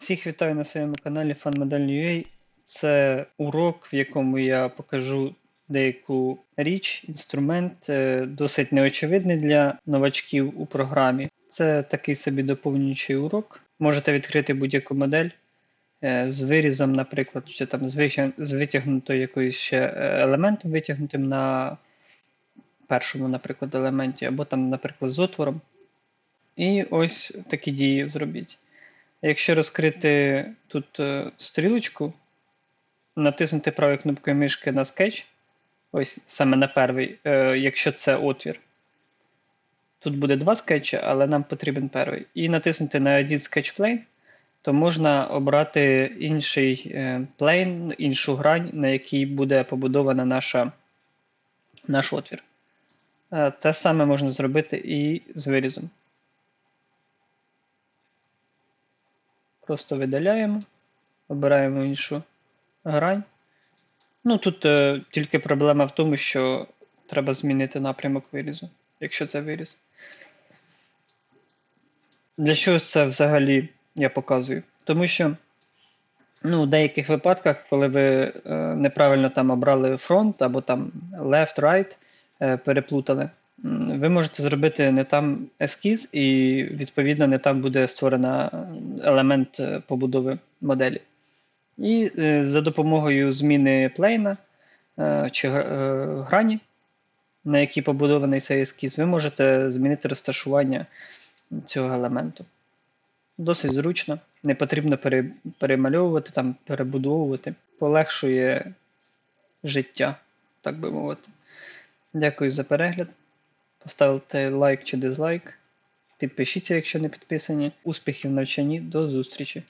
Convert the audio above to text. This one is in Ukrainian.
Всіх вітаю на своєму каналі FunModel.ua. Це урок, в якому я покажу деяку річ, інструмент, е, досить неочевидний для новачків у програмі. Це такий собі доповнюючий урок. Можете відкрити будь-яку модель е, з вирізом, наприклад, чи там з витягнутою якоюсь ще е, елементом, витягнутим на першому, наприклад, елементі, або там, наприклад, з отвором. І ось такі дії зробіть. Якщо розкрити тут е, стрілочку, натиснути правою кнопкою мишки на скетч, ось саме на перший, е, якщо це отвір. Тут буде два скетчі, але нам потрібен перший. І натиснути на Edit Sketch Plane, то можна обрати інший е, плейн, іншу грань, на якій буде побудована наша, наш отвір. Те саме можна зробити і з вирізом. Просто видаляємо, обираємо іншу грань. Ну, тут е, тільки проблема в тому, що треба змінити напрямок вирізу, якщо це виріз. Для чого це взагалі я показую? Тому що ну, в деяких випадках, коли ви е, неправильно там обрали фронт або там left, right, е, переплутали, ви можете зробити не там ескіз, і відповідно не там буде створена елемент е, побудови моделі. І е, за допомогою зміни плейна е, чи е, грані, на якій побудований цей ескіз, ви можете змінити розташування цього елементу. Досить зручно, не потрібно пере- перемальовувати, там, перебудовувати, полегшує життя, так би мовити. Дякую за перегляд. Поставте лайк чи дизлайк. Підпишіться, якщо не підписані. Успіхів в навчанні. До зустрічі!